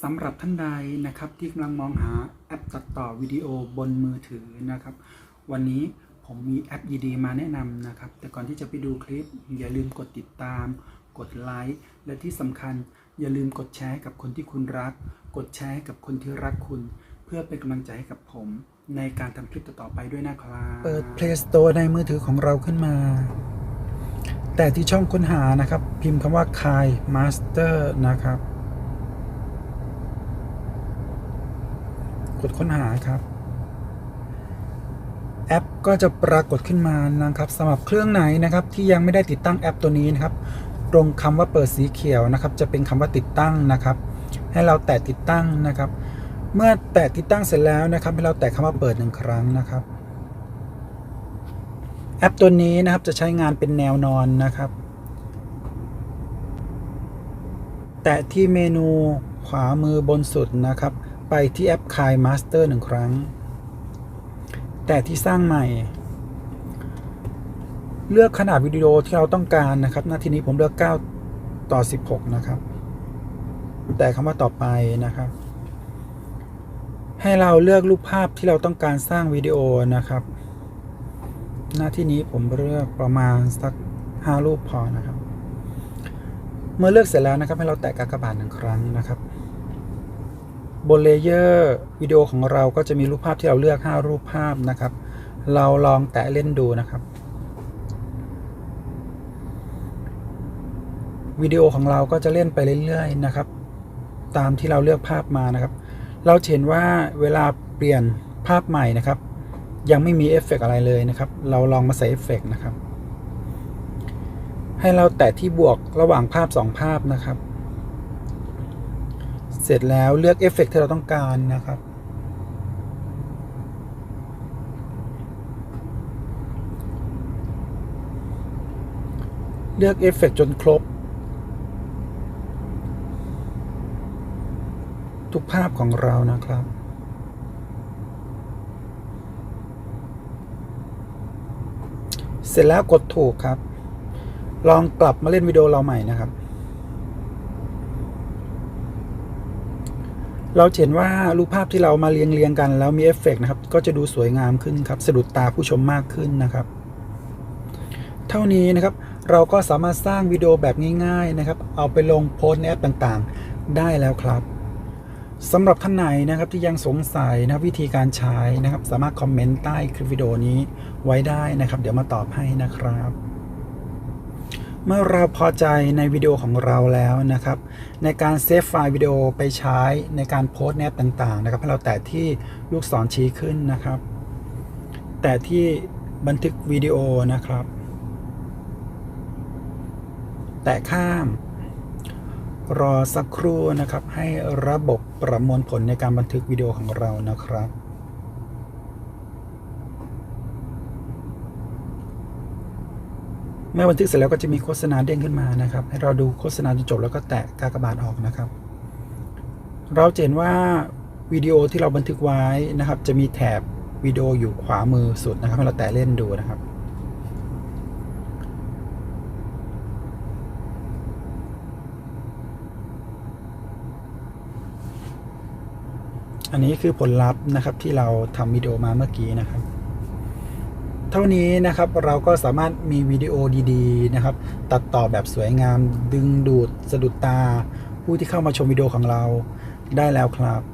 สำหรับท่านใดนะครับที่กำลังมองหาแอปตัดต่อวิดีโอบนมือถือนะครับ วันนี้ผมมีแอปดีๆมาแนะนำนะครับ แต่ก่อนที่จะไปดูคลิป อย่าลืมกดติดตาม กดไลค์และที่สำคัญ อย่าลืมกดแชร์กับคนที่คุณรัก กดแชร์กับคนที่รักคุณ เพื่อเป็นกำลังใจให้กับผม ในการทำคลิปต่อๆไปด้วยนะครับเปิด Play Store ในมือถือของเราขึ้นมา แต่ที่ช่องค้นหานะครับ พิมพ์คำว่า Kai Master นะครับ กดค้นหาครับ แอปก็จะปรากฏขึ้นมานะครับสำหรับเครื่องไหนนะครับที่ยังไม่ได้ติดตั้งแอปตัวนี้นะครับ ตรงคำว่าเปิดสีเขียวนะครับ จะเป็นคำว่าติดตั้งนะครับ ให้เราแตะติดตั้งนะครับ เมื่อแตะติดตั้งเสร็จแล้วนะครับ ให้เราแตะคำว่าเปิดหนึ่งครั้งนะครับแอปตัวนี้นะครับจะใช้งานเป็นแนวนอนนะครับ แตะที่เมนูขวามือบนสุดนะครับ ไปที่แอป Kai Master หนึ่งครั้ง แต่ที่สร้างใหม่ เลือกขนาดวิดีโอที่เราต้องการนะครับหน้าที่นี้ผมเลือก 9 ต่อ 16 นะครับ แต่คำว่าต่อไปนะครับ ให้เราเลือกรูปภาพที่เราต้องการสร้างวิดีโอนะครับ หน้าที่นี้ผมเลือกประมาณสัก 5 รูปพอนะครับ เมื่อเลือกเสร็จแล้วนะครับให้เราแตะกากบาทหนึ่งครั้งนะครับ บนเลเยอร์วิดีโอของเราก็จะมีรูปภาพที่เราเลือก 5 รูปภาพนะครับ เราลองแตะเล่นดูนะครับ วิดีโอของเราก็จะเล่นไปเรื่อยๆนะครับ ตามที่เราเลือกภาพมานะครับ เราเห็นว่าเวลาเปลี่ยนภาพใหม่นะครับ ยังไม่มีเอฟเฟกต์อะไรเลยนะครับ เราลองมาใส่เอฟเฟกต์นะครับ ให้เราแตะที่บวกระหว่างภาพ 2 ภาพนะครับ เสร็จแล้วเลือกเอฟเฟกต์ที่เราต้องการนะครับ เลือกเอฟเฟกต์จนครบ ทุกภาพของเรานะครับเสร็จแล้วกดถูกครับ ลองกลับมาเล่นวิดีโอเราใหม่นะครับ เราเห็นว่ารูปภาพที่เรามาเรียงเรียงกัน แล้วมีเอฟเฟกต์นะครับ ก็จะดูสวยงามขึ้นครับสะดุดตาผู้ชมมากขึ้นนะครับ เท่านี้นะครับเราก็สามารถสร้างวิดีโอแบบง่าย ๆนะครับ เอาไปลงโพสในแอปต่างๆ ได้แล้วครับสำหรับท่านไหนนะครับที่ยังสงสัยนะวิธีการใช้นะครับ สามารถคอมเมนต์ใต้คลิปวิดีโอนี้ไว้ได้นะครับ เดี๋ยวมาตอบให้นะครับ เมื่อเราพอใจในวิดีโอของเราแล้วนะครับ ในการเซฟไฟล์วิดีโอไปใช้ในการโพสต์ในแอปต่างๆนะครับให้เราแตะที่ลูกศรชี้ขึ้นนะครับ แตะที่บันทึกวิดีโอนะครับ แตะข้าม รอสักครู่นะครับ ให้ระบบประมวลผลในการบันทึกวิดีโอของเรานะครับ เมื่อบันทึกเสร็จแล้วก็จะมีโฆษณาเด้งขึ้นมานะครับ ให้เราดูโฆษณาจนจบแล้วก็แตะกากบาทออกนะครับ เราเห็นว่าวิดีโอที่เราบันทึกไว้นะครับ จะมีแถบวิดีโออยู่ขวามือสุดนะครับให้เราแตะเล่นดูนะครับอันนี้คือผลลัพธ์นะครับที่เราทำวิดีโอมาเมื่อกี้นะครับ เท่านี้นะครับเราก็สามารถมีวิดีโอดีๆนะครับ ตัดต่อแบบสวยงาม ดึงดูดสะดุดตา ผู้ที่เข้ามาชมวิดีโอของเราได้แล้วครับ